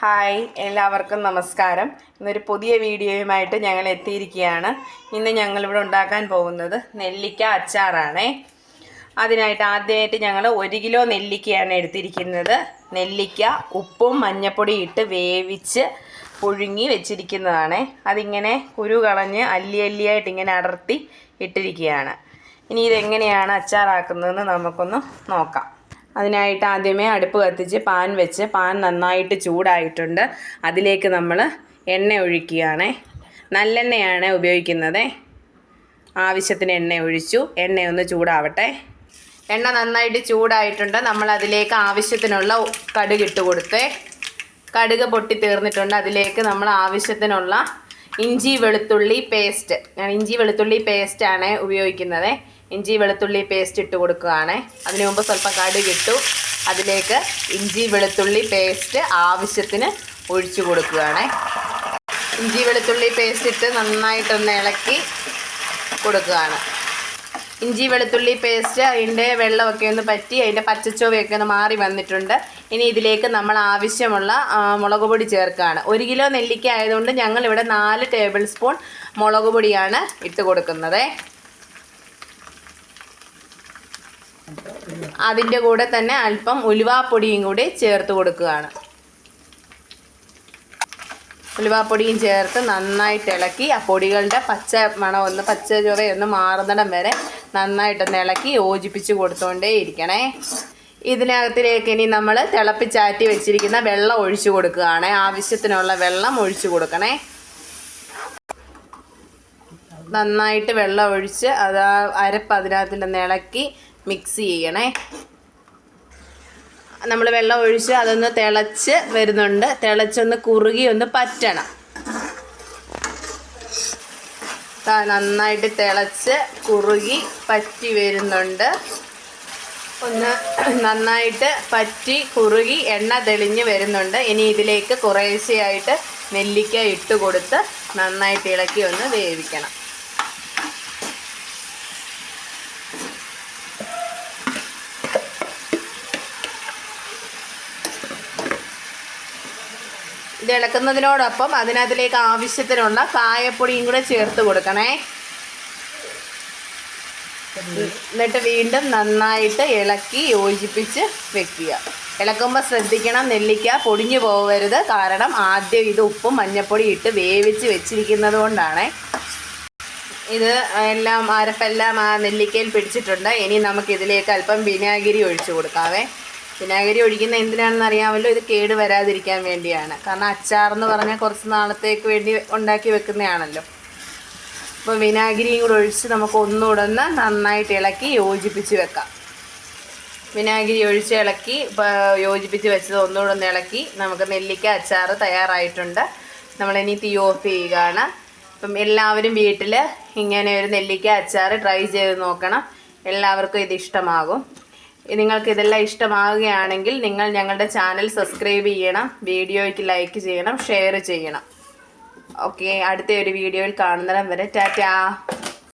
Hi എല്ലാവർക്കും നമസ്കാരം. ഇന്നൊരു പുതിയ വീഡിയോയുമായിട്ട് ഞങ്ങൾ എത്തിയിരിക്കുകയാണ്. ഇന്ന് ഞങ്ങളിവിടെ ഉണ്ടാക്കാൻ പോകുന്നത് നെല്ലിക്ക അച്ചാറാണേ. അതിനായിട്ട് ആദ്യമായിട്ട് ഞങ്ങൾ ഒരു കിലോ നെല്ലിക്കയാണ് എടുത്തിരിക്കുന്നത്. നെല്ലിക്ക ഉപ്പും മഞ്ഞപ്പൊടിയും ഇട്ട് വേവിച്ച് പുഴുങ്ങി വെച്ചിരിക്കുന്നതാണ്. അതിങ്ങനെ കുരു കളഞ്ഞ് അല്ലി അല്ലിയായിട്ട് ഇങ്ങനെ അടർത്തി ഇട്ടിരിക്കുകയാണ്. ഇനി ഇതെങ്ങനെയാണ് അച്ചാറാക്കുന്നതെന്ന് നമുക്കൊന്ന് നോക്കാം. അതിനായിട്ട് ആദ്യമേ അടുപ്പ് കത്തിച്ച് പാൻ വെച്ച് പാൻ നന്നായിട്ട് ചൂടായിട്ടുണ്ട്. അതിലേക്ക് നമ്മൾ എണ്ണ ഒഴിക്കുകയാണേ. നല്ലെണ്ണയാണ് ഉപയോഗിക്കുന്നത്. ആവശ്യത്തിന് എണ്ണ ഒഴിച്ചു. എണ്ണ ഒന്ന് ചൂടാവട്ടെ. എണ്ണ നന്നായിട്ട് ചൂടായിട്ടുണ്ട്. നമ്മൾ അതിലേക്ക് ആവശ്യത്തിനുള്ള കടുക് ഇട്ട് കൊടുത്തേ. കടുക് പൊട്ടി തീർന്നിട്ടുണ്ട്. അതിലേക്ക് നമ്മൾ ആവശ്യത്തിനുള്ള ഇഞ്ചി വെളുത്തുള്ളി പേസ്റ്റ്. ഞാൻ ഇഞ്ചി വെളുത്തുള്ളി പേസ്റ്റാണ് ഉപയോഗിക്കുന്നത്. ഇഞ്ചി വെളുത്തുള്ളി പേസ്റ്റ് ഇട്ട് കൊടുക്കുകയാണേ. അതിനു മുമ്പ് സ്വല്പം കടുക് ഇട്ടു. അതിലേക്ക് ഇഞ്ചി വെളുത്തുള്ളി പേസ്റ്റ് ആവശ്യത്തിന് ഒഴിച്ചു കൊടുക്കുകയാണ്. ഇഞ്ചി വെളുത്തുള്ളി പേസ്റ്റ് ഇട്ട് നന്നായിട്ടൊന്ന് ഇളക്കി കൊടുക്കുകയാണ്. ഇഞ്ചി വെളുത്തുള്ളി പേസ്റ്റ് അതിന്റെ വെള്ളമൊക്കെ ഒന്ന് പറ്റി അതിന്റെ പച്ചച്ചോവയൊക്കെ ഒന്ന് മാറി വന്നിട്ടുണ്ട്. ഇനി ഇതിലേക്ക് നമ്മൾ ആവശ്യമുള്ള മുളക് പൊടി ചേർക്കുകയാണ്. ഒരു കിലോ നെല്ലിക്ക ആയതുകൊണ്ട് ഞങ്ങളിവിടെ നാല് ടേബിൾ സ്പൂൺ മുളക് പൊടിയാണ് ഇട്ട് കൊടുക്കുന്നത്. അതിന്റെ കൂടെ തന്നെ അല്പം ഉലുവാപ്പൊടിയും കൂടി ചേർത്ത് കൊടുക്കുകയാണ്. ഉലുവാപ്പൊടിയും ചേർത്ത് നന്നായിട്ട് ഇളക്കി ആ പൊടികളുടെ പച്ച മണം ഒന്ന് പച്ച ചുവയൊന്ന് മാറുന്നിടം വരെ നന്നായിട്ടൊന്ന് ഇളക്കി യോജിപ്പിച്ച് കൊടുത്തുകൊണ്ടേ ഇരിക്കണേ. ഇതിനകത്തിലേക്ക് ഇനി നമ്മൾ തിളപ്പിച്ചാറ്റി വെച്ചിരിക്കുന്ന വെള്ളം ഒഴിച്ചു കൊടുക്കുകയാണ്. ആവശ്യത്തിനുള്ള വെള്ളം ഒഴിച്ചു കൊടുക്കണേ. നന്നായിട്ട് വെള്ളം ഒഴിച്ച് അത് അരപ്പ് അതിനകത്തിന്റെ ഇളക്കി മിക്സ് ചെയ്യണേ നമ്മൾ വെള്ളം ഒഴിച്ച് അതൊന്ന് തിളച്ച് വരുന്നുണ്ട്. തിളച്ചൊന്ന് കുറുകി ഒന്ന് പറ്റണം. നന്നായിട്ട് തിളച്ച് കുറുകി പറ്റി വരുന്നുണ്ട്. ഒന്ന് നന്നായിട്ട് പറ്റി കുറുകി എണ്ണ തെളിഞ്ഞ് വരുന്നുണ്ട്. ഇനി ഇതിലേക്ക് കുറേശ്ശെയായിട്ട് നെല്ലിക്ക ഇട്ട് കൊടുത്ത് നന്നായിട്ട് ഇളക്കി ഒന്ന് വേവിക്കണം. ഇത് ഇളക്കുന്നതിനോടൊപ്പം അതിനകത്തിലേക്ക് ആവശ്യത്തിനുള്ള കായപ്പൊടിയും കൂടെ ചേർത്ത് കൊടുക്കണേ. എന്നിട്ട് വീണ്ടും നന്നായിട്ട് ഇളക്കി യോജിപ്പിച്ച് വെക്കുക. ഇളക്കുമ്പോൾ ശ്രദ്ധിക്കണം നെല്ലിക്ക പൊടിഞ്ഞു പോകരുത് കാരണം ആദ്യം ഇത് ഉപ്പും മഞ്ഞപ്പൊടി ഇട്ട് വേവിച്ച് വെച്ചിരിക്കുന്നത് കൊണ്ടാണ്. ഇത് എല്ലാം അരപ്പെല്ലാം ആ നെല്ലിക്കയിൽ പിടിച്ചിട്ടുണ്ട്. ഇനി നമുക്കിതിലേക്ക് അല്പം വിനാഗിരി ഒഴിച്ചു കൊടുക്കാവേ. വിനാഗിരി ഒഴിക്കുന്ന എന്തിനാണെന്ന് അറിയാമല്ലോ? ഇത് കേട് വരാതിരിക്കാൻ വേണ്ടിയാണ്. കാരണം അച്ചാർ എന്ന് പറഞ്ഞാൽ കുറച്ച് നാളത്തേക്ക് വേണ്ടി ഉണ്ടാക്കി വെക്കുന്നതാണല്ലോ. അപ്പോൾ വിനാഗിരിയും കൂടെ ഒഴിച്ച് നമുക്ക് ഒന്നുകൂടെ ഒന്ന് നന്നായിട്ട് ഇളക്കി യോജിപ്പിച്ച് വെക്കാം. വിനാഗിരി ഒഴിച്ച് ഇളക്കി യോജിപ്പിച്ച് വെച്ചത് ഒന്നുകൂടെ ഒന്ന് ഇളക്കി നമുക്ക് നെല്ലിക്ക അച്ചാർ തയ്യാറായിട്ടുണ്ട്. നമ്മളിനി തീ ഓഫ് ചെയ്യുകയാണ്. അപ്പം എല്ലാവരും വീട്ടിൽ ഇങ്ങനെ ഒരു നെല്ലിക്ക അച്ചാർ ട്രൈ ചെയ്ത് നോക്കണം. എല്ലാവർക്കും ഇത് ഇഷ്ടമാകും. നിങ്ങൾക്ക് ഇതെല്ലാം ഇഷ്ടമാവുകയാണെങ്കിൽ നിങ്ങൾ ഞങ്ങളുടെ ചാനൽ സബ്സ്ക്രൈബ് ചെയ്യണം വീഡിയോയ്ക്ക് ലൈക്ക് ചെയ്യണം ഷെയർ ചെയ്യണം. ഓക്കെ അടുത്ത ഒരു വീഡിയോയിൽ കാണുന്നിടം വരെ ടാറ്റാ.